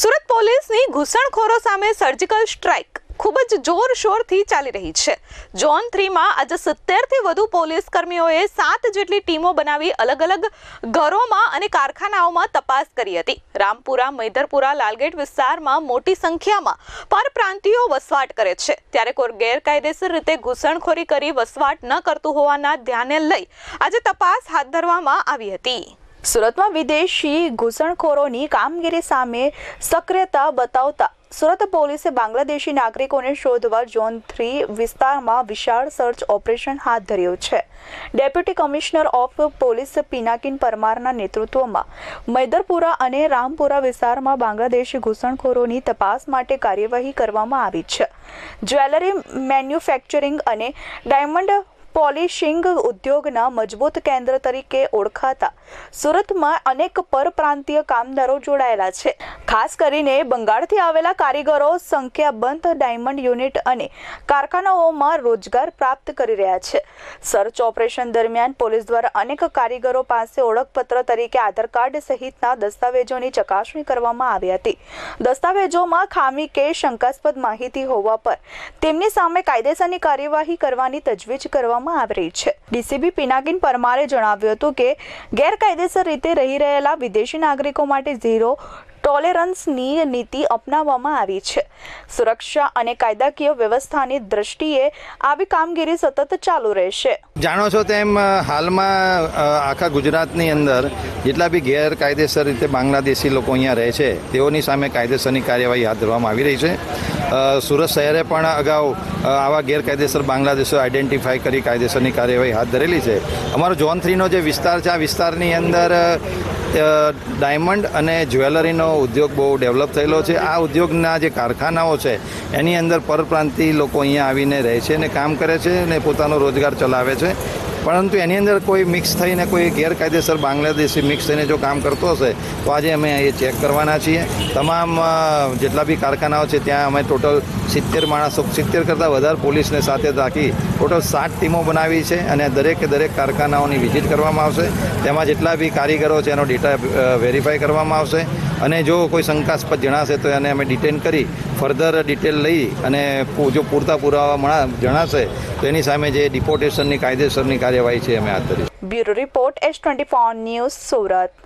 સુરત પોલીસની ઘૂસણખોરો સામે surgical strike ખૂબ જ જોરશોરથી ચાલી રહી છે. ઝોન થ્રીમાં આજે સિત્તેરથી વધુ પોલીસ કર્મીઓએ સાત જેટલી ટીમો બનાવી અલગ અલગ ઘરોમાં અને કારખાનાઓમાં તપાસ કરી હતી. રામપુરા મૈધરપુરા લાલગેટ વિસ્તારમાં મોટી સંખ્યામાં પરપ્રાંતિયો વસવાટ કરે છે. ત્યારે કોઈ ગેરકાયદેસર રીતે ઘૂસણખોરી કરી વસવાટ ન કરતું હોવાના ધ્યાને લઈ આજે તપાસ હાથ ધરવામાં આવી હતી. સુરતમાં વિદેશી ઘૂસણખોરોની કામગીરી સામે સક્રિયતા બતાવતા સુરત પોલીસે બાંગ્લાદેશી નાગરિકોને શોધવા ઝોન થ્રી વિસ્તારમાં વિશાળ સર્ચ ઓપરેશન હાથ ધર્યું છે. Deputy commissioner of police Pinakin પરમારના નેતૃત્વમાં મૈદરપુરા અને રામપુરા વિસ્તારમાં બાંગ્લાદેશી ઘૂસણખોરોની તપાસ માટે કાર્યવાહી કરવામાં આવી છે. જ્વેલરી મેન્યુફેક્ચરિંગ અને ડાયમંડ પોલિશિંગ ઉદ્યોગના મજબૂત કેન્દ્ર તરીકે ઓળખાતા સુરતમાં અનેક પરપ્રાંતીય કામદારો જોડાયેલા છે. ખાસ કરીને બંગાળથી આવેલા કારીગરો સંખ્યાબંધ ડાયમંડ યુનિટ અને કારખાનાઓમાં રોજગાર પ્રાપ્ત કરી રહ્યા છે. સર્ચ ઓપરેશન દરમિયાન પોલીસ દ્વારા અનેક કારીગરો પાસે ઓળખપત્ર તરીકે આધાર કાર્ડ સહિતના દસ્તાવેજોની ચકાસણી કરવામાં આવી હતી. દસ્તાવેજોમાં ખામી કે શંકાસ્પદ માહિતી હોવા પર તેમની સામે કાયદેસરની કાર્યવાહી કરવાની તજવીજ કરવામાં આવી રહી છે. ડીસીબી પિનાકિન પરમારે જણાવ્યું હતું કે, ગેરકાયદેસર રીતે રહી રહેલા વિદેશી નાગરિકો માટે ઝીરો ટોલેરન્સની નીતિ અપનાવવામાં આવી છે. સુરક્ષા અને કાયદાકીય વ્યવસ્થાની દ્રષ્ટિએ આવી કામગીરી સતત ચાલુ રહેશે. જાણો છો તેમ હાલમાં આખા ગુજરાતની અંદર જેટલા બી ગેરકાયદેસર રીતે બાંગ્લાદેશી લોકો અહીંયા રહે છે, તેઓની સામે કાયદેસરની કાર્યવાહી હાથ ધરવામાં આવી રહી છે. સુરત શહેરે પણ અગાઉ આવા ગેરકાયદેસર બાંગ્લાદેશો આઈડેન્ટિફાઈ કરી કાયદેસરની કાર્યવાહી હાથ ધરેલી છે. અમારો ઝોન થ્રીનો જે વિસ્તાર છે, આ વિસ્તારની અંદર ડાયમંડ અને જ્વેલરીનો ઉદ્યોગ બહુ ડેવલપ થયેલો છે. આ ઉદ્યોગના જે કારખાનાઓ છે, એની અંદર પરપ્રાંતિ લોકો અહીંયા આવીને રહે છે અને કામ કરે છે અને પોતાનો રોજગાર ચલાવે છે. પરંતુ એની અંદર કોઈ મિક્સ થઈને કોઈ ગેરકાયદેસર બાંગ્લાદેશી મિક્સ થઈને જો કામ કરતો હશે, તો આજે અમે એ ચેક કરવાના છીએ. તમામ જેટલા બી કારખાનાઓ છે, ત્યાં અમે ટોટલ સિત્તેર માણસો, સિત્તેર કરતાં વધારે પોલીસને સાથે રાખી ટોટલ સાત ટીમો બનાવી છે અને દરેકે દરેક કારખાનાઓની વિઝિટ કરવામાં આવશે. તેમાં જેટલા બી કારીગરો છે, એનો ડેટા વેરીફાઈ કરવામાં આવશે. અને જો કોઈ શંકાસ્પદ જણાશે તો એને અમે ડિટેન કરી ફર્ધર ડિટેલ લઈ અને જો પૂરતા પુરાવા જણાશે, તો એની સામે જે ડિપોર્ટેશનની કાયદેસરની કાર્યવાહી છે, અમે હાથ ધરી bureau report S twenty news Surat.